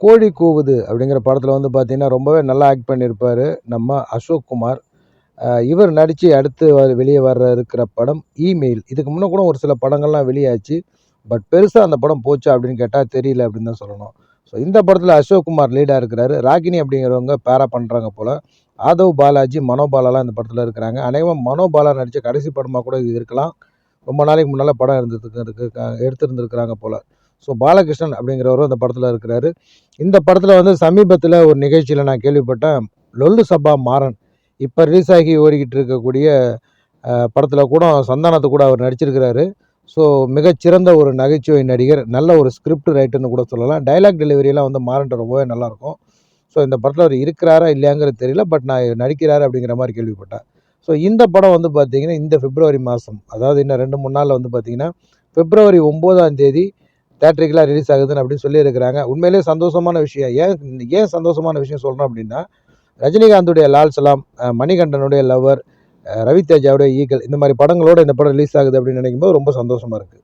கோழி கூவுது அப்படிங்கிற படத்தில் வந்து பார்த்திங்கன்னா ரொம்பவே நல்லா ஆக்ட் பண்ணியிருப்பார் நம்ம அசோக் குமார். இவர் நடித்து அடுத்து வ- வெளியே வர இருக்கிற படம் இமெயில் இதுக்கு முன்னே கூட ஒரு சில படங்கள்லாம் வெளியாச்சு. பட் பெருசாக அந்த படம் போச்சா அப்படின்னு கேட்டால் தெரியல அப்படின்னு தான் சொல்லணும். ஸோ இந்த படத்தில் அசோக் குமார் லீடாக இருக்கிறாரு. ராகினி அப்படிங்கிறவங்க பேரா பண்ணுறாங்க போல். ஆதவ் பாலாஜி மனோபாலாலாம் இந்த படத்தில் இருக்கிறாங்க. அநேகமாக மனோபாலா நடித்த கடைசி படமாக கூட இது இருக்கலாம். ரொம்ப நாளைக்கு முன்னால் படம் இருந்ததுக்கு எடுத்துருந்துருக்குறாங்க போல். ஸோ பாலகிருஷ்ணன் அப்படிங்கிறவரும் இந்த படத்தில் இருக்கிறாரு. இந்த படத்தில் வந்து சமீபத்தில் ஒரு நிகழ்ச்சியில் நான் கேள்விப்பட்டேன். லொல்லு சபா மாறன் இப்போ ரிலீஸ் ஆகி ஓடிக்கிட்டு இருக்கக்கூடிய படத்தில் கூட சந்தானத்து கூட அவர் நடிச்சிருக்கிறாரு. ஸோ மிகச்சிறந்த ஒரு நகைச்சுவை நடிகர் நல்ல ஒரு ஸ்கிரிப்ட் ரைட்டர்னு கூட சொல்லலாம். டைலாக் டெலிவரியெல்லாம் வந்து மாறன்ட்ட ரொம்பவே நல்லாயிருக்கும் ஸோ இந்த படத்தில் அவர் இருக்கிறாரா இல்லையாங்கிறது தெரியல. பட் நான் நடிக்கிறாரு அப்படிங்கிற மாதிரி கேள்விப்பட்டேன். ஸோ இந்த படம் வந்து பார்த்தீங்கன்னா இந்த பிப்ரவரி மாதம் அதாவது இன்னும் ரெண்டு மூணு நாளில் வந்து பார்த்திங்கன்னா பிப்ரவரி ஒம்போதாம் தேதி தேட்டரிக்கெலாம் ரிலீஸ் ஆகுதுன்னு அப்படின்னு சொல்லியிருக்கிறாங்க. உண்மையிலேயே சந்தோஷமான விஷயம். ஏன் ஏன் சந்தோஷமான விஷயம் சொல்கிறேன் அப்படின்னா ரஜினிகாந்துடைய லால் சலாம் மணிகண்டனுடைய லவர் ரவி தேஜாவுடைய ஈகல் இந்த மாதிரி படங்களோட இந்த படம் ரிலீஸ் ஆகுது அப்படின்னு நினைக்கும் போது ரொம்ப சந்தோஷமாக இருக்குது